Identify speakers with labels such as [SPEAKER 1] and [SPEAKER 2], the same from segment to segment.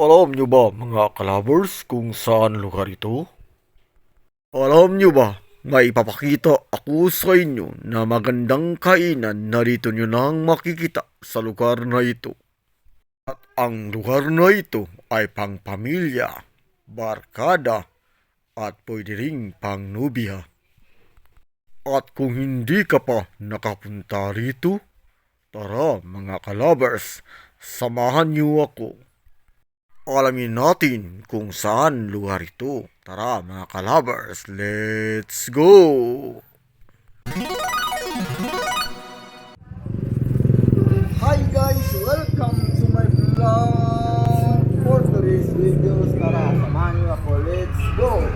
[SPEAKER 1] Alam nyo ba mga kalabers kung saan lugar ito? Alam nyo ba na ipapakita ako sa inyo na magandang kainan na dito nyo nang makikita sa lugar na ito. At ang lugar na ito ay pang pamilya, barkada, at pwede ring pang nubya. At kung hindi ka pa nakapunta rito, tara mga kalabers, samahan niyo ako. Alamin natin kung saan lugar ito. Tara mga kalabers, let's go!
[SPEAKER 2] Hi guys! Welcome to my vlog! For today's videos, tara, samahan niyo ako. Let's go!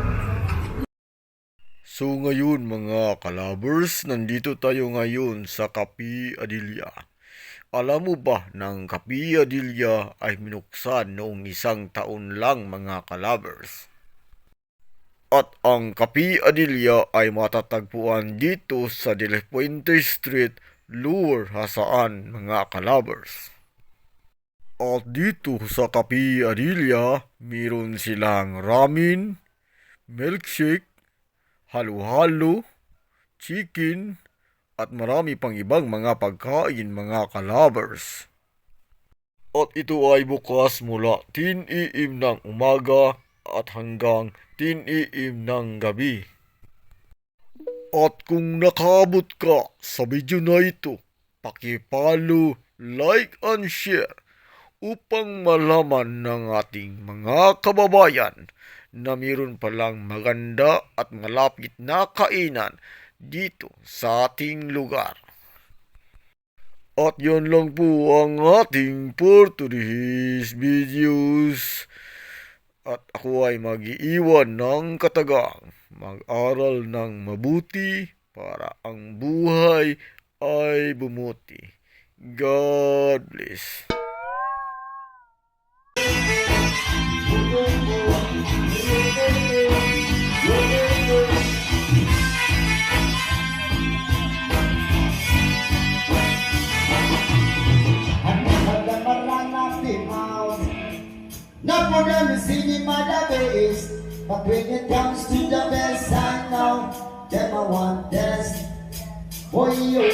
[SPEAKER 1] So ngayon mga kalabers, nandito tayo ngayon sa Kapi Adilya. Alam mo ba ng Kapi Adilya ay minuksan noong isang taon lang mga kalabers? At ang Kapi Adilya ay matatagpuan dito sa De La Fuente Street, Lower Hasaan mga kalabers. At dito sa Kapi Adilya, meron silang ramen, milkshake, halo-halo, chicken, at marami pang ibang mga pagkain mga kalabers. At ito ay bukas mula 10 am ng umaga at hanggang 10 am ng gabi. At kung nakabot ka sa video na ito, pakipalo, like, and share upang malaman ng ating mga kababayan na mayroon palang maganda at malapit na kainan dito sa ating lugar. At yon lang po ang ating for today's videos. At ako ay mag-iiwan ng katagang mag-aral ng mabuti para ang buhay ay bumuti. God bless.
[SPEAKER 2] The singing my database. But when it comes to the best I know Them I want best. Boy, you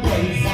[SPEAKER 2] place